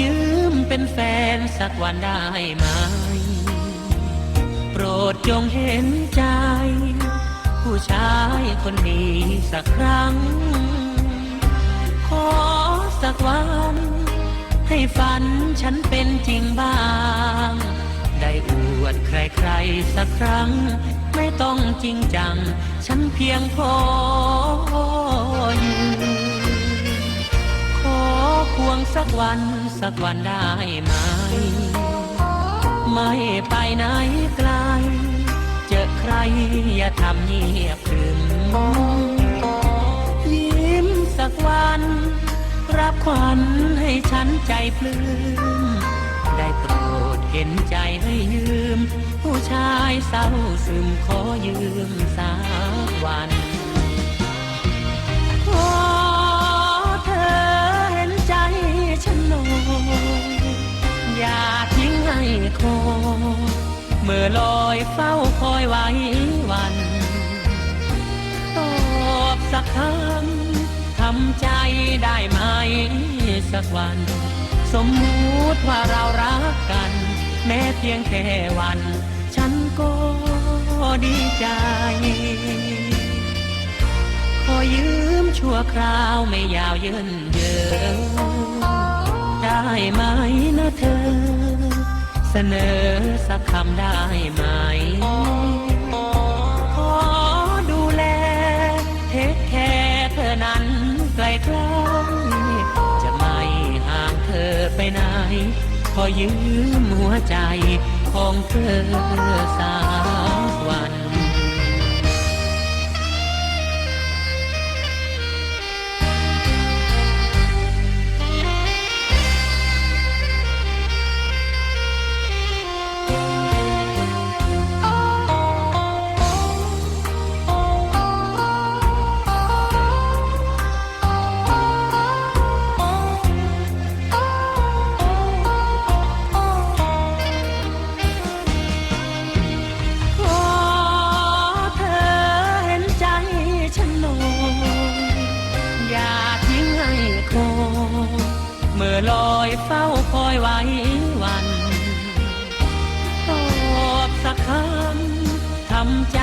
ยืมเป็นแฟนสักวันได้ไหม โปรดจงเห็นใจ ผู้ชายคนนี้สักครั้ง ขอสักวัน ให้ฝันฉันเป็นจริงบ้าง ได้อวดใครๆสักครั้ง ไม่ต้องจริงจัง ฉันเพียงพออยู่ขอ ควงสักวันสักวันได้ไหม ไม่ไปไหนไกล เจอใครอย่าทำเงียบกรึมยิ้มสักวัน รับขวัญให้ฉันใจปลื้ม ได้โปรดเห็นใจให้ยืม ผู้ชายเศร้าซึมขอยืมสักวัน เมื่อลอยเฝ้าคอยไว้วันตอบสักคำทำใจได้ไหมสักวัน สมมุติว่าเรารักกัน แม้เพียงแค่วัน ฉันก็ดีใจ ขอยืมชั่วคราวไม่ยาวเยินเยินได้ไหมนะเธอ เสนอสักคำได้ไหม ขอดูแล เทคแคร์เธอนั้นไกลไกลจะไม่ห่างเธอไปไหน ขอยืมหัวใจของเธอสักวัน อลอยเฝ้าคอยไว้วันตอบสักคำทำใจ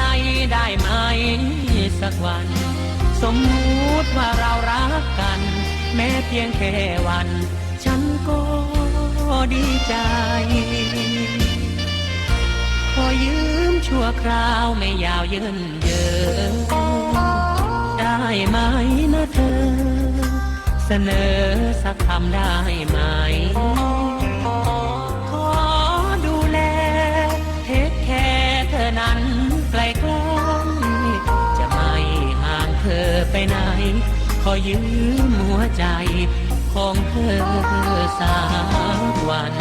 ได้ไหมสักวัน สมมุติว่าเรารักกัน แม้เพียงแค่วัน ฉันก็ดีใจขอยืมชั่วคราวไม่ยาวเยินเยินได้ไหมนะเธอ เสนอสักคำได้ไหม ขอดูแล เทคแคร์เธอนั้นไกลกลๆจะไม่ห่างเธอไปไหน ขอยืมหัวใจของเธอสักวัน